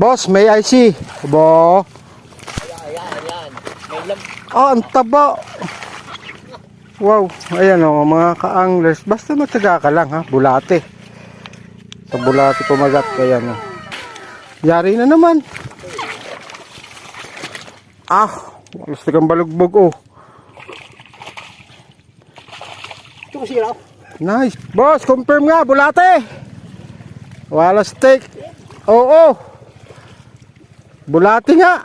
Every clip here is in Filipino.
Boss, may IC. Bo. Ayan, ayan. May lam... Oh, ang taba. Wow, ayan o, mga ka-anglers. Basta mataga ka lang ha, bulate. Sa bulate kumagat, ayan o. Yari na naman. Ah, walas kang balugbog oh. Ito ko sila. Nice. Boss, confirm nga, bulate. Wala steak. Oo. Bulate nga.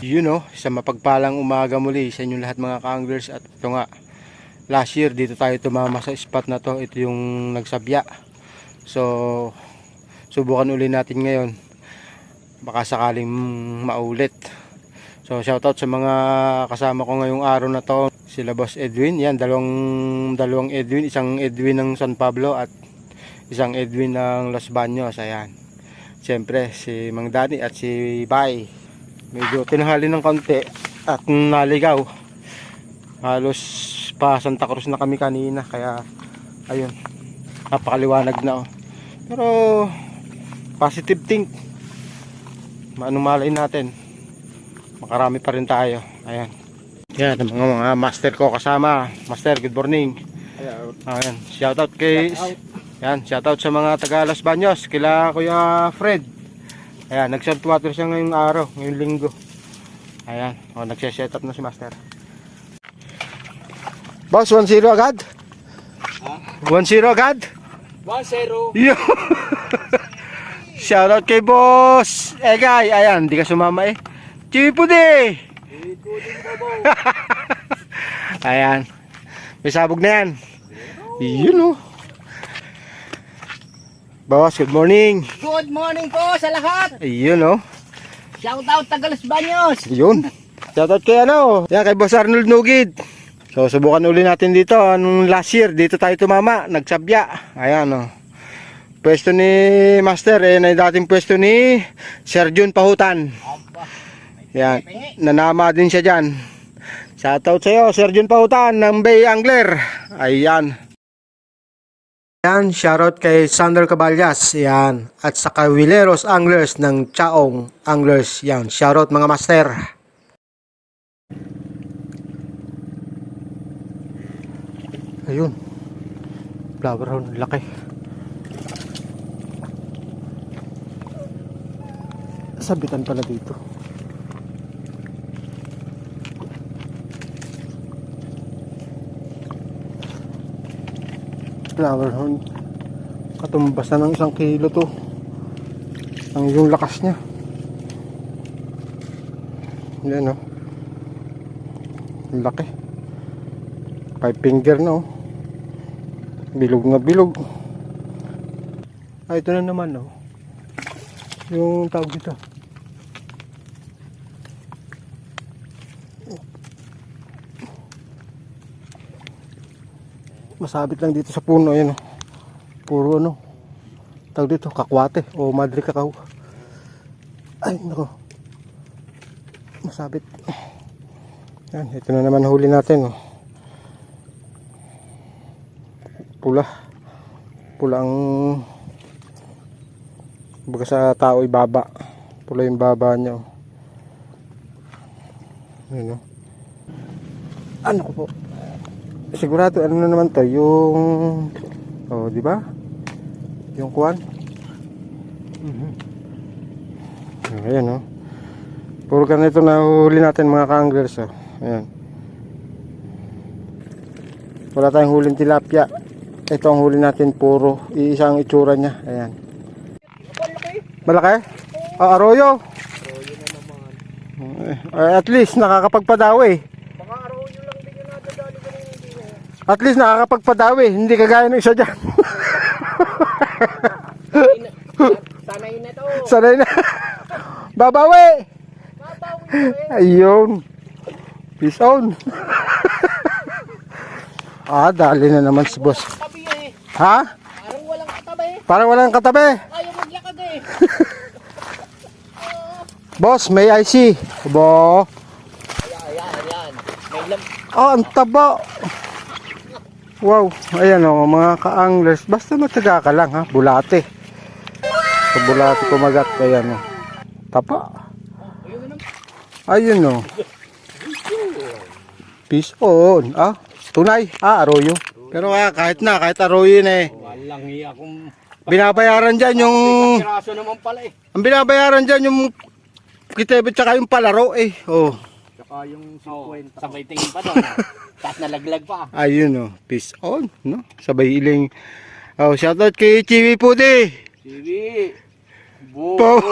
You know, sa mapagpalang umaga muli sa inyong lahat mga ka-anglers at ito nga, last year dito tayo tumama sa spot na to, ito yung nagsabya. So, subukan uli natin ngayon baka sakaling maulit so shoutout sa mga kasama ko ngayong araw na to. Sila boss Edwin. Yan dalawang dalawang Edwin. Isang Edwin ng San Pablo at isang Edwin ng Los Baños. Ayan. Siyempre si Mang Dani at si Bay. Medyo tinahali ng konti at naligaw. Halos pa Santa Cruz na kami kanina kaya ayun. Napakaliwanag na oh. pero positive think. Anong malay natin makarami pa rin tayo. Ayan. Yan mga mga master ko kasama. Master good morning. Ayan shout out kay yan shout out sa mga taga Las Baños kila kuya Fred. Ayan nag water siya ngayong araw ngayong linggo. Ayan o nagse-set up na si master. Boss 1-0 agad? 1-0 agad? 1-0. Yo. Shoutout kay boss. Egay, ayan, di ka sumama eh. Chipude. ayan. May sabog na yan. Yun oh. Boss, good morning. Good morning po sa lahat. Ayun oh. Shout out Tagalas Baños. Yun. Shoutout kay ano. Yan kay Boss Arnold Nugid. So subukan uli natin dito. Anong last year dito tayo tumama. Nagsabya. Ayan oh. Pwesto ni Master eh na dating pwesto ni Sir Jun Pahutan. Yan. Nanama din siya dyan. Shoutout sa'yo, Sir Jun Pahutan ng Bay Angler. Ayan. Yan, shoutout kay Sander Caballas. Yan. At sa Kawileros Anglers ng Chaong Anglers. Yan. Shoutout mga master. Ayun. Flower horn, laki. Sabitan pala dito. Flower horn katumbas na ng isang kilo to. Ang yung lakas niya. Yan o Ang laki. Five finger na oh. Bilog na bilog. Ah ito na naman oh. Yung tawag dito masabit lang dito sa puno yan oh. puro ano tawag dito kakwate o madre kakao ay nako masabit yan ito na naman huli natin oh. pula pula ang baga sa tao ibaba pula yung baba niya oh. Ayun, oh. ano ko po sigurado ano na naman to yung oh di ba? Yung kuan Mhm. ayan oh. Puro ganito na huli natin mga ka-anglers oh. Ayan. Wala tayong huling tilapia. Ito ang huli natin puro iisang itsura niya. Ayan. Malaki? Ah, arroyo. Eh, at least nakakapagpadawi Baka araw nyo lang din yung nadadali ko ng hindi mo. At least nakakapagpadawi, hindi kagaya ng isa dyan. Sanay na to. Sanay na. Babawi! Eh. Ayun. Peace on. ah, dali na naman si boss. Eh. Ha? Parang walang katabi. Parang walang katabi. Ayaw maglakad eh. Boss, may IC. Bo. Oh, ang taba. Wow, ayan o, mga ka-anglers. Basta matyaga ka lang ha, bulate. Sa bulate kumagat, ayan o. Tapa. Ayun o. Peace on. Ah, tunay. Ah, arroyo. Pero ah, kahit na, kahit arroyo na eh. Walang iya kung Binabayaran dyan yung... piraso naman pala eh. Ang binabayaran dyan yung kitebit tsaka yung palaro eh. Oh, Saka yung 50. sabay tingin pa doon. Tapos nalaglag pa. ayun oh. Peace on, no? Sabay iling. Oh, shoutout kay Chiwi Puti. Sige. Bo. Po.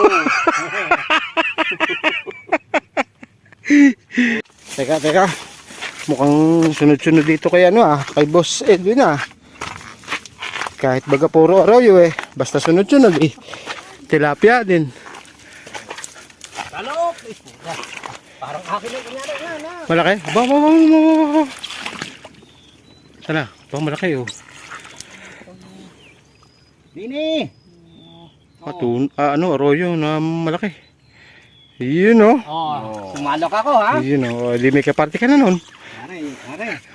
Teka, teka. Mukhang sunod-sunod dito kay ano ah, kay Boss Edwin ah. Kahit baga puro arroyo eh, basta sunod-sunod eh. Tilapia din. Talok. Eh, puta. Parang akin ang kunyari na na. Malaki? Aba, aba, aba, aba, aba, aba. Tala, baka malaki oh. Dini. Atun, ah, ano, arroyo na malaki. Yun oh. Oh, sumalok ako ha. Yun oh, di may kaparte ka na nun. Are, are.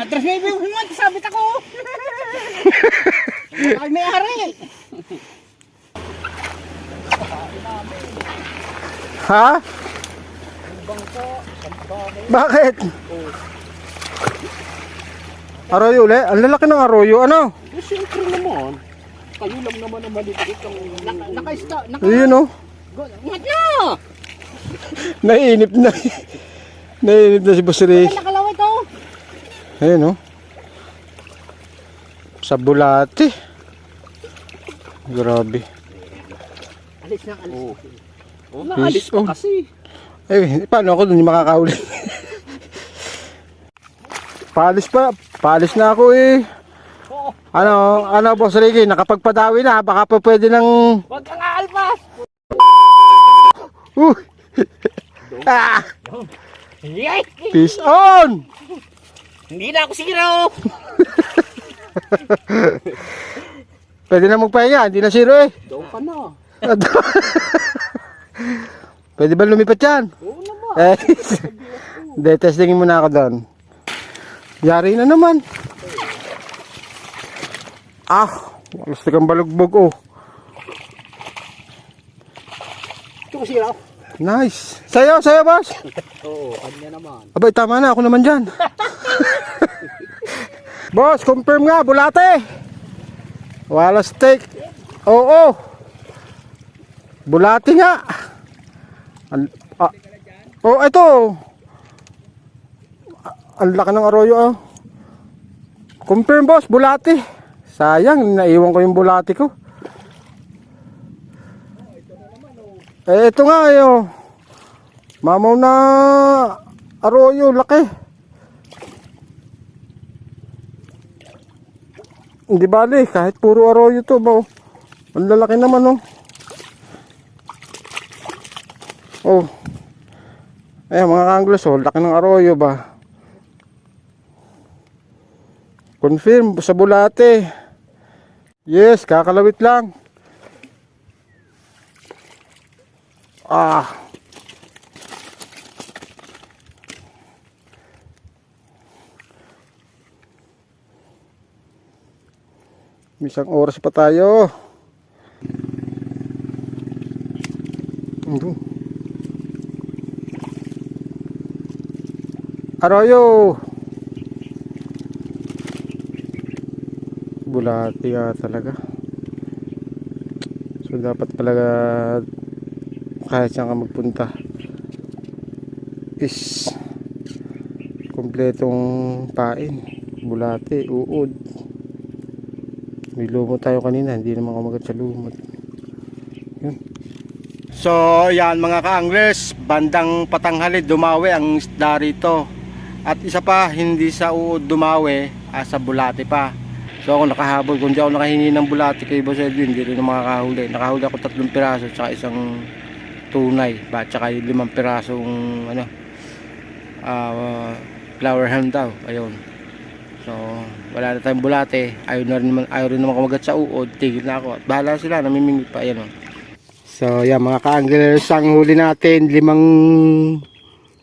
Address may yung himan, sabit ako. Ay, may ari. Ha? Bakit? Arroyo uli? Ang lalaki ng arroyo, ano? Eh, siyempre naman. Kayo lang naman ang maliliit ang... Naka, naka-sta, naka... Ayun oh. Ngat na! Naiinip na. Naiinip na si Boss Ray. Nakalaway to. Ayun oh. Sa bulate. Grabe. Alis na, alis. Oh. Oh, naalis pa kasi. Eh, paano ako dun yung makakahuli? Paalis pa. Paalis na ako eh. Oo. Ano, ano Boss Ricky, nakapagpadawi na. Baka pa pwede ng... Huwag kang aalpas! Uh! ah! Peace on! Hindi na ako siro! Pwede na magpahinga, hindi na zero eh. Doon ka na. Pwede ba lumipat yan? Oo naman. Eh, hindi, testingin muna ako doon. Yari na naman. Ah, walas kang balugbog oh. Ito ko siro. Nice. Sayo, sayo boss. Oo, kanya naman. Abay, tama na. Ako naman dyan. boss, confirm nga. Bulate. Wala steak. Oo. Bulate nga. Ah. Oh, ito. Ang laki ng arroyo oh. Confirm boss, bulate. Sayang, naiwan ko yung bulate ko. Eh, ito nga ayo. Mamaw na arroyo, laki. Hindi bali, kahit puro arroyo to, ba? oh. Ang lalaki naman, oh. Oh. Ayan, mga kanglos, oh. Laki ng arroyo ba? Confirm sa bulate. Yes, kakalawit lang. Ah. Isang oras pa tayo. Ito. Arroyo. Bulati nga talaga. So dapat talaga kahit saan ka magpunta is kompletong pain. Bulati, uod. May lumot tayo kanina, hindi naman kumagat sa lumot. Yun. So, yan mga ka-anglers, bandang patanghalid dumawi ang isda rito. At isa pa, hindi sa uod dumawi, ah, sa bulate pa. So ako nakahabol, kung di ako nakahingi ng bulate kay Boss Edwin, hindi rin makakahuli. Nakahuli ako tatlong piraso, tsaka isang tunay, ba, tsaka yung limang pirasong ano, ah, flower ham daw, ayun. So, wala na tayong bulate. Ayaw na rin naman, ayaw rin naman kumagat sa uod. Tigil na ako. Bahala sila, namimingit pa. Ayan o. So, yan mga ka-anglers, ang huli natin, limang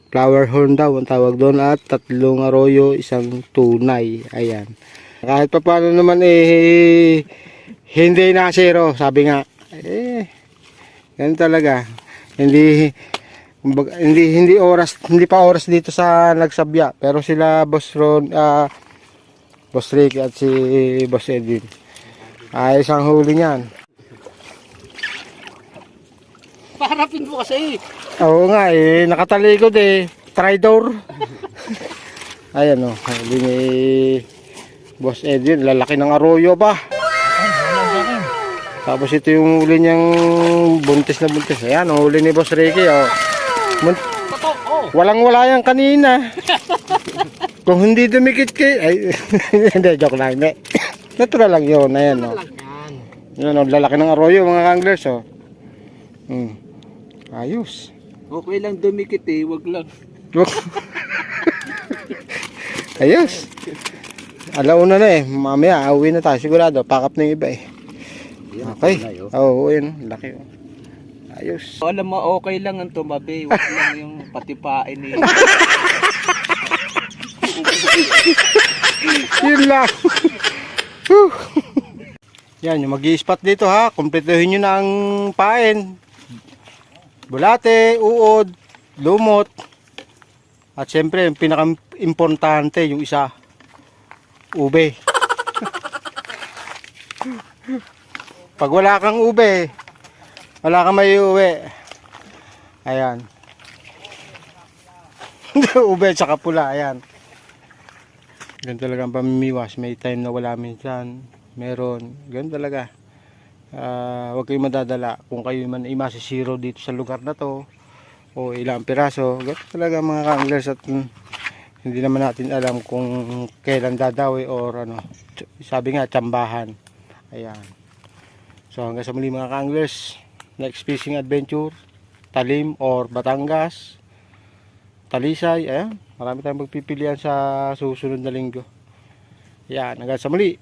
flower horn daw ang tawag doon at tatlong arroyo, isang tunay. Ayan. Kahit pa paano naman eh hindi na zero, sabi nga. Eh, yan talaga. Hindi hindi hindi oras, hindi pa oras dito sa nagsabya, pero sila Boss Ron, ah Boss Rick at si Boss Edwin. Ayos ang huli niyan. Paharapin mo kasi. Oo nga eh, nakatalikod eh. Tridor. Ayan o, oh, huli ni Boss Edwin, lalaki ng arroyo pa. Tapos ito yung huli niyang buntis na buntis. Ayan, ang huli ni Boss Ricky. Oh. Mun- Totoo. Oh. walang wala yan kanina. Kung hindi dumikit kay... Ay, hindi, joke lang. Hindi. Natural lang yun. Ayan. Oh. Yan. Yan o, lalaki ng arroyo mga anglers. Oh. Hmm. Ayos. Okay lang dumikit eh, wag lang. Ayos. Alauna na eh. Mamaya, auwi na tayo. Sigurado, pakap na yung iba eh. Okay. Oo, oh, yun. Laki. oh. Ayos. Alam mo, okay lang ang tumabi. Wag lang yung patipain eh. Yun lang. Yan, yung mag spot dito ha. Kompletuhin nyo na ang pain. Bulate, uod, lumot. At syempre, yung pinaka-importante, yung isa, ube. Pag wala kang ube, wala kang may uwi. Ayan. ube at saka pula, ayan. Ganun talaga ang pamimiwas. May time na wala minsan. Meron. Ganun talaga. Ah, huwag kayong madadala. Kung kayo man ay masisiro dito sa lugar na to o ilang piraso. Ganun talaga mga ka-anglers at mm, hindi naman natin alam kung kailan dadawi or ano. Sabi nga, tsambahan. Ayan. So hanggang sa muli mga ka-anglers. Next fishing adventure. Talim or Batangas. Talisay. Ayan. Marami tayong magpipilian sa susunod na linggo. Yan, hanggang sa muli.